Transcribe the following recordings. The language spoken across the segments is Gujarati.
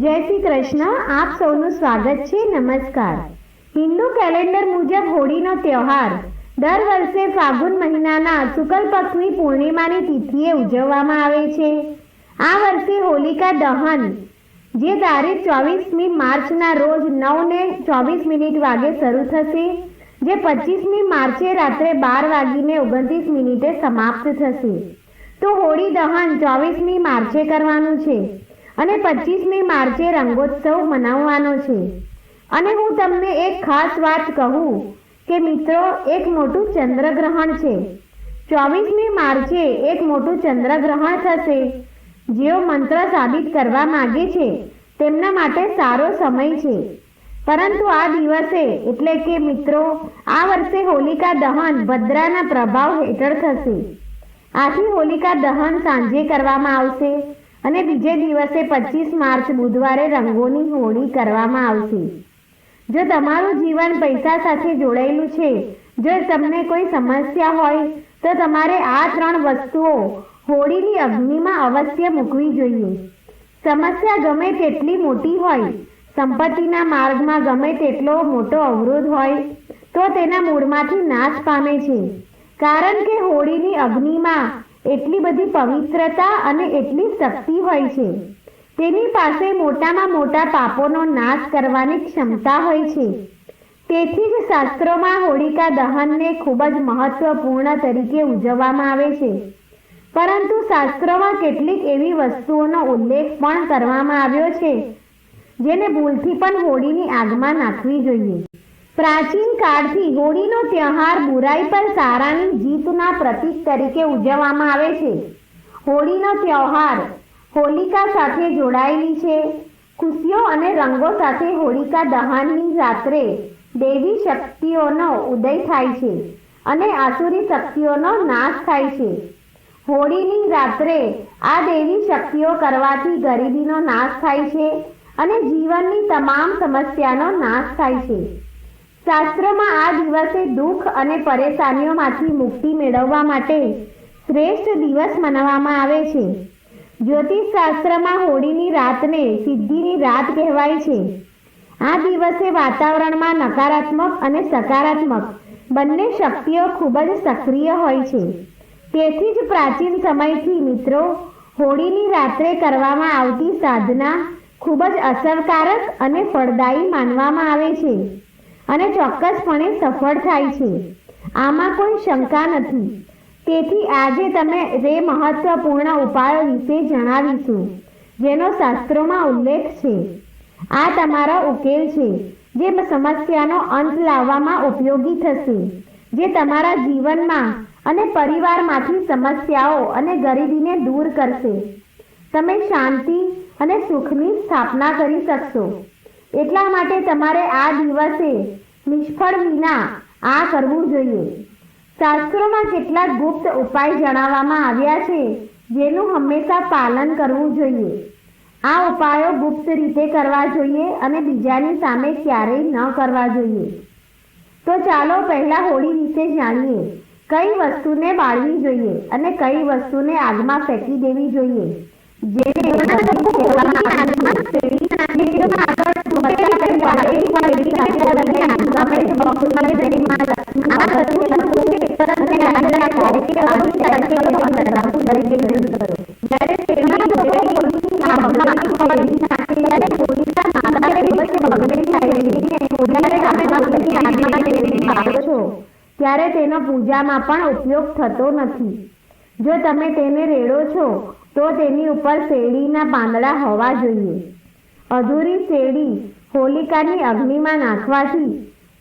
જય શ્રી કૃષ્ણ. આપ સૌનું સ્વાગત છે. નમસ્કાર. હિન્દુ કેલેન્ડર મુજબ હોળીનો તહેવાર દર વર્ષે ફાગુન મહિનાના શુક્લ પક્ષની પૂર્ણિમાની તિથિએ ઉજવવામાં આવે છે. આ વર્ષે હોલિકા દહન, જે તારીખ ચોવીસમી માર્ચના રોજ નવ ને ચોવીસ મિનિટ વાગે શરૂ થશે, જે પચીસમી માર્ચે રાત્રે બાર વાગીને ઓગણત્રીસ મિનિટે સમાપ્ત થશે. તો હોળી દહન ચોવીસમી માર્ચે કરવાનું છે. અને પચીસમી માર્ચે રંગોત્સવ મનાવવાનો છે. અને હું તમને એક ખાસ વાત કહું કે મિત્રો, એક મોટું ચંદ્રગ્રહણ છે. ચોવીસમી માર્ચે એક મોટું ચંદ્રગ્રહણ થશે. જેઓ મંત્ર સાબિત કરવા માગે છે, તેમના માટે સારો સમય છે. પરંતુ આ દિવસે એટલે કે મિત્રો, આ વર્ષે હોલિકા દહન ભદ્રાના પ્રભાવ હેઠળ થશે. આથી હોલિકા દહન સાંજે કરવામાં આવશે. અને બીજે દિવસે પચીસ માર્ચ બુધવારે રંગોની હોળી કરવામાં આવશે. જો તમારું જીવન પૈસા સાથે જોડાયેલું છે, જો તમને કોઈ સમસ્યા હોય, તો તમારે આ ત્રણ વસ્તુઓ હોળીની અગ્નિમાં અવશ્ય મૂકવી જોઈએ. સમસ્યા ગમે તેટલી મોટી હોય, સંપત્તિના માર્ગમાં ગમે તેટલો મોટો અવરોધ હોય, તો તેના મૂળમાંથી નાશ પામે છે. કારણ કે હોળીની અગ્નિમાં એટલી બધી પવિત્રતા અને એટલી શક્તિ હોય છે. તેની પાસે મોટામાં મોટા પાપોનો નાશ કરવાની ક્ષમતા હોય છે. તેથી જ શાસ્ત્રોમાં હોળિકા દહનને ખૂબ જ મહત્વપૂર્ણ તરીકે ઉજવવામાં આવે છે. પરંતુ શાસ્ત્રોમાં કેટલીક એવી વસ્તુઓનો ઉલ્લેખ પણ કરવામાં આવ્યો છે, જેને ભૂલથી પણ હોળીની આગમાં નાખવી જોઈએ. પ્રાચીન કાળથી હોળીનો તહેવાર બુરાઈ પર સારાની જીતના પ્રતીક તરીકે ઉજવવામાં આવે છે. હોળીનો તહેવાર હોલિકા સાથે જોડાયેલી છે. ખુશીઓ અને રંગો સાથે હોલિકા દહનની રાત્રે દેવી શક્તિઓનો ઉદય થાય છે અને આસુરી શક્તિઓનો નાશ થાય છે. હોળીની રાત્રે આ દેવી શક્તિઓ કરવાથી ગરીબીનો નાશ થાય છે અને જીવનની તમામ સમસ્યાનો નાશ થાય છે. શાસ્ત્રોમાં આ દિવસે દુઃખ અને પરેશાનીઓમાંથી મુક્તિ મેળવવા માટે શ્રેષ્ઠ દિવસ મનાવવામાં આવે છે. જ્યોતિષ શાસ્ત્રમાં હોળીની રાતને સિદ્ધિની રાત કહેવાય છે. આ દિવસે વાતાવરણમાં નકારાત્મક અને સકારાત્મક બંને શક્તિઓ ખૂબ જ સક્રિય હોય છે. તેથી જ પ્રાચીન સમયથી મિત્રો, હોળીની રાત્રે કરવામાં આવતી સાધના ખૂબ જ અસરકારક અને ફળદાયી માનવામાં આવે છે. અને ચોક્કસપણે સફળ થાય છે. આમાં કોઈ શંકા નથી. તેથી આજે તમે તે મહત્વપૂર્ણ ઉપાયો વિશે જણાવીશું, જેનો શાસ્ત્રોમાં ઉલ્લેખ છે. આ તમારો ઉકેલ છે, જે સમસ્યાનો અંત લાવવામાં ઉપયોગી થશે, જે તમારા જીવનમાં અને પરિવારમાંથી સમસ્યાઓ અને ગરીબીને દૂર કરશે. તમે શાંતિ અને સુખની સ્થાપના કરી શકશો. એટલા માટે તમારે આ દિવસે નિષ્ફળ વિના આ કરવું જોઈએ. શાસ્ત્રોમાં કેટલાક ગુપ્ત ઉપાય જણાવવામાં આવ્યા છે, જેનું હંમેશા પાલન કરવું જોઈએ. આ ઉપાયો ગુપ્ત રીતે કરવા જોઈએ અને બીજાની સામે ક્યારેય ન કરવા જોઈએ. તો ચાલો પહેલા હોળી વિશે જાણીએ. કઈ વસ્તુને બાળવી જોઈએ અને કઈ વસ્તુને આગમાં ફેંકી દેવી જોઈએ. જેને ત્યારે તેનો પૂજામાં પણ ઉપયોગ થતો નથી. જો તમે તેને રેડો છો, તો તેની ઉપર શેરડીના પાંદડા હોવા જોઈએ. અધૂરી શેરડી હોલિકાની અગ્નિમાં નાખવાથી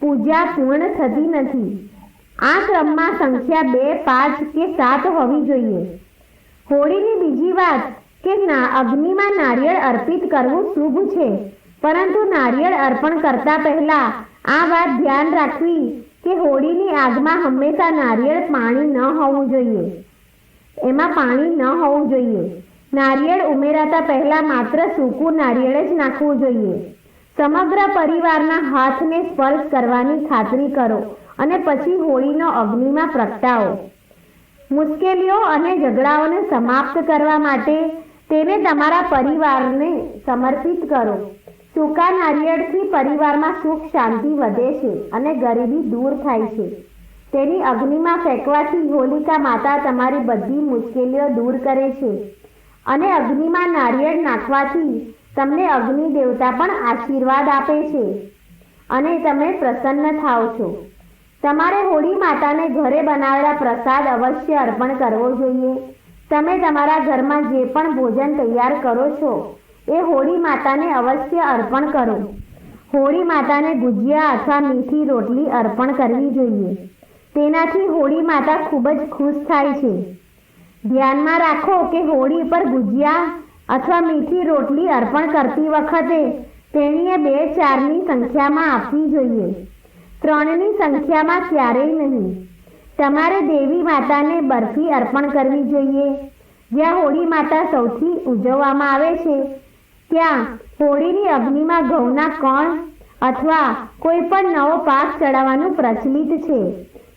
પૂજા પૂર્ણ થતી નથી. આ ક્રમમાં સંખ્યા બે, પાંચ કે સાત હોવી જોઈએ. હોળીની બીજી વાત કે ના, અગ્નિમાં નારિયેળ અર્પિત કરવું શુભ છે, પરંતુ નારિયેળ અર્પણ કરતા પહેલા આ વાત ધ્યાન રાખવી કે હોળીની આગમાં હંમેશા નારિયેળ પાણી ન હોવું જોઈએ. એમાં પાણી ન હોવું જોઈએ. નારિયેળ ઉમેરાતા પહેલા માત્ર સૂકું નારિયેળ જ નાખવું જોઈએ. સમગ્ર પરિવારના હાથને સ્પર્શ કરવાની ખાતરી કરો અને પછી હોળીનો અગ્નિમાં પ્રગટાવો. મુશ્કેલીઓ અને ઝઘડાઓને સમાપ્ત કરવા માટે તેને તમારા પરિવારને સમર્પિત કરો. સૂકા નારિયેળથી પરિવારમાં સુખ, શાંતિ વધે છે અને ગરીબી દૂર થાય છે. તેની અગ્નિમાં ફેંકવાથી હોલિકા માતા તમારી બધી મુશ્કેલીઓ દૂર કરે છે. અને અગ્નિમાં નારિયેળ નાખવાથી તમને અગ્નિ દેવતા પણ આશીર્વાદ આપે છે. અને તમે પ્રસન્ન થાઓ છો. તમારે હોળી માતાને ઘરે બનાવેલા પ્રસાદ અવશ્ય અર્પણ કરવો જોઈએ. તમે તમારા ઘરમાં જે પણ ભોજન તૈયાર કરો છો, એ હોળી માતાને અવશ્ય અર્પણ કરો. હોળી માતાને ગુજિયા અથવા મીઠી રોટલી અર્પણ કરવી જોઈએ. તેનાથી હોળી માતા ખૂબ જ ખુશ થાય છે. ધ્યાનમાં રાખો કે હોળી પર ગુજિયા અથવા મીઠી રોટલી અર્પણ કરતી વખતે તેણીએ બે ચારની સંખ્યામાં આપવી જોઈએ. ત્રણની સંખ્યામાં ક્યારેય નહીં. તમારે દેવી માતાને બરફી અર્પણ કરવી જોઈએ. જ્યાં હોળી માતા સૌથી ઉજવવામાં આવે છે, ત્યાં હોળીની અગ્નિમાં ઘઉંના કણ અથવા કોઈ પણ નવો પાક ચડાવવાનું પ્રચલિત છે.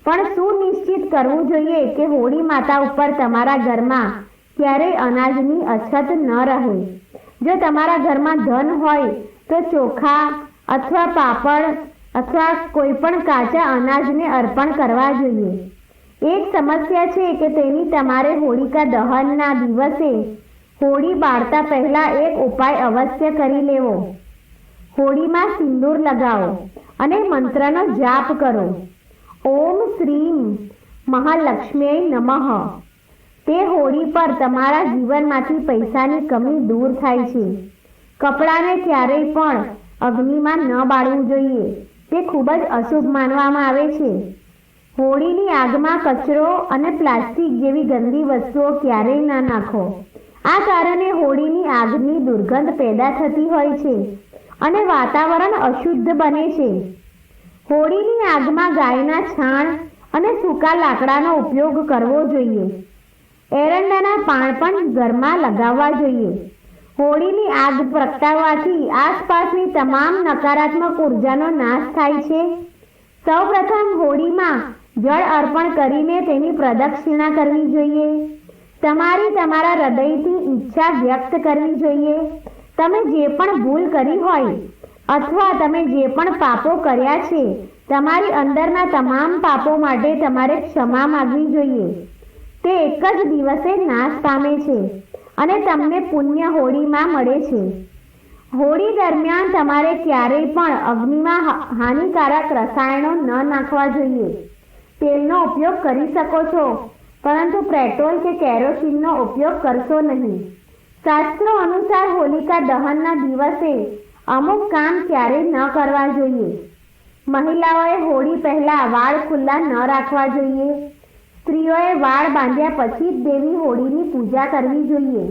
પણ સુનિશ્ચિત કરવું જોઈએ કે હોળી માતા ઉપર તમારા ઘરમાં ક્યારેય અનાજની અછત ન રહે? જો તમારા ઘરમાં ધન હોય, તો ચોખા અથવા પાપડ અથવા કોઈ પણ કાચા અનાજને અર્પણ કરવા જોઈએ. એક સમસ્યા છે કે તેની તમારે હોળિકા દહનના દિવસે હોળી બાળતા પહેલા એક ઉપાય અવશ્ય કરી લેવો. હોળીમાં સિંદૂર લગાવો અને મંત્રનો જાપ કરો. ઓમ શ્રી મહાલક્ષ્મી નમઃ. તે હોળી પર તમારા જીવનમાંથી પૈસાની કમી દૂર થાય છે. કપડાને ક્યારેય પણ અગ્નિમાં ન બાળવું જોઈએ. તે ખૂબ જ અશુભ માનવામાં આવે છે. હોળીની આગમાં કચરો અને પ્લાસ્ટિક જેવી ગંદી વસ્તુઓ ક્યારેય ન નાખો. આ કારણે હોળીની આગની દુર્ગંધ પેદા થતી હોય છે અને વાતાવરણ અશુદ્ધ બને છે. હોળીની આગમાં ગાયના છાણ અને સૂકા લાકડાનો ઉપયોગ કરવો જોઈએ. એરંડાના પાન પણ ઘરમાં લગાવવા જોઈએ. હોળીની આગ પ્રગટાવવાથી આસપાસની તમામ નકારાત્મક ઉર્જાનો નાશ થાય છે. સૌપ્રથમ હોળીમાં જળ અર્પણ કરીને તેની પ્રદક્ષિણા કરવી જોઈએ. તમારી તમારા હૃદયથી ઈચ્છા વ્યક્ત કરવી જોઈએ. તમે જે પણ ભૂલ કરી હોય અથવા તમે જે પણ પાપો કર્યા છે, તમારી અંદરના તમામ પાપો માટે તમારે ક્ષમા માગવી જોઈએ. તે એક જ દિવસે નાશ પામે છે અને તમને પુણ્ય હોળીમાં મળે છે. હોળી દરમિયાન તમારે ક્યારેય પણ અગ્નિમાં હાનિકારક રસાયણો ન નાખવા જોઈએ. તેલનો ઉપયોગ કરી શકો છો, પરંતુ પેટ્રોલ કે કેરોસીનનો ઉપયોગ કરશો નહીં. શાસ્ત્રો અનુસાર હોલિકા દહનના દિવસે અમુક કામ ક્યારેય ન કરવા જોઈએ. મહિલાઓએ હોળી પહેલા વાળ ખુલ્લા ન રાખવા જોઈએ. સ્ત્રીઓએ વાળ બાંધ્યા પછી જ દેવી હોળીની પૂજા કરવી જોઈએ.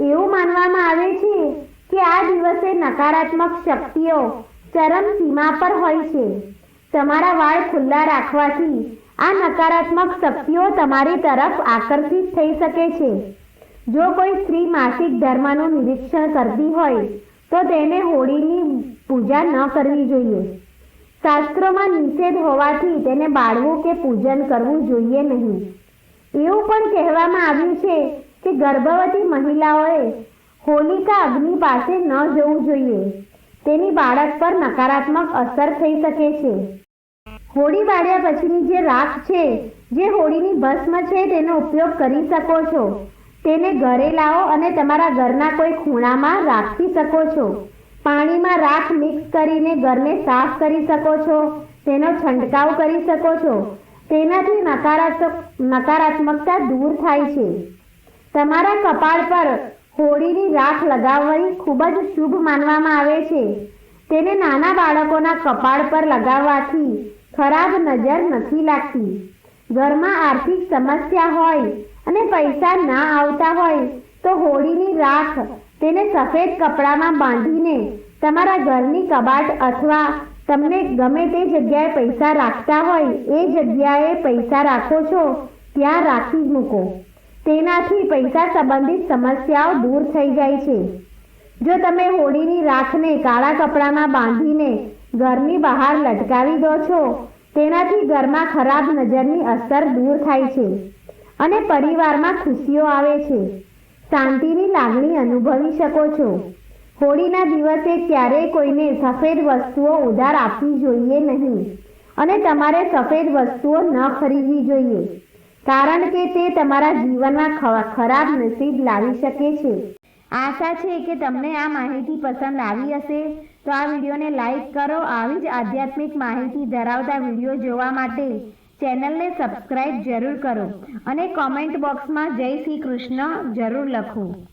એવું માનવામાં આવે છે કે આ દિવસે નકારાત્મક શક્તિઓ ચરમ સીમા પર હોય છે. તમારા વાળ ખુલ્લા રાખવાથી આ નકારાત્મક શક્તિઓ તમારી તરફ આકર્ષિત થઈ શકે છે. જો કોઈ સ્ત્રી માસિક ધર્મનું નિરીક્ષણ કરતી હોય તો તેને હોળીની પૂજા ન કરવી જોઈએ. શાસ્ત્રોમાં નિષેધ હોવાથી તેને બાળવું કે પૂજન કરવું જોઈએ નહીં. એવું પણ કહેવામાં આવ્યું છે કે ગર્ભવતી મહિલાઓએ હોલિકા અગ્નિ પાસે ન જવું જોઈએ. તેની બાળક પર નકારાત્મક અસર થઈ શકે છે. હોળી બાળ્યા પછીની જે રાખ છે, જે હોળીની ભસ્મ છે, તેનો ઉપયોગ કરી શકો છો. તેને ઘરે લાવો અને તમારા ઘરના કોઈ ખૂણામાં રાખી શકો છો. પાણીમાં રાખ મિક્સ કરીને ઘરને સાફ કરી શકો છો. તેનો છંટકાવ કરી શકો છો. તેનાથી નકારાત્મક, નકારાત્મકતા દૂર થાય છે. તમારા કપાળ પર હોળીની રાખ લગાવવી ખૂબ જ શુભ માનવામાં આવે છે. તેને નાના બાળકોના કપાળ પર લગાવવાથી ખરાબ નજર નથી લાગતી. ઘરમાં આર્થિક સમસ્યા હોય અને પૈસા ના આવતા હોય તો હોળીની રાખ તેને સફેદ કપડામાં બાંધીને તમારા ઘરની કબાટ અથવા તમને ગમે તે જગ્યાએ પૈસા રાખતા હોય, એ જગ્યાએ પૈસા રાખો છો, ત્યાં રાખી મૂકો. તેનાથી પૈસા સંબંધિત સમસ્યાઓ દૂર થઈ જાય છે. જો તમે હોળીની રાખને કાળા કપડામાં બાંધીને ઘરની બહાર લટકાવી દો છો, તેનાથી ઘરમાં ખરાબ નજરની અસર દૂર થાય છે. અને પરિવારમાં ખુશીઓ આવે છે. શાંતિની લાગણી અનુભવી શકો છો. હોળીના દિવસે ક્યારેય કોઈને સફેદ વસ્તુઓ ઉધાર આપવી જોઈએ નહીં અને તમારે સફેદ વસ્તુઓ ન ખરીદવી જોઈએ. કારણ કે તે તમારા જીવનમાં ખરાબ નસીબ લાવી શકે છે. આશા છે કે તમને આ માહિતી પસંદ આવી હશે. તો આ વિડીયોને લાઈક કરો. આવી જ આધ્યાત્મિક માહિતી ધરાવતા વીડિયો જોવા માટે ચેનલને સબસ્ક્રાઇબ જરૂર કરો અને કોમેન્ટ બોક્સમાં જય શ્રી કૃષ્ણ જરૂર લખો.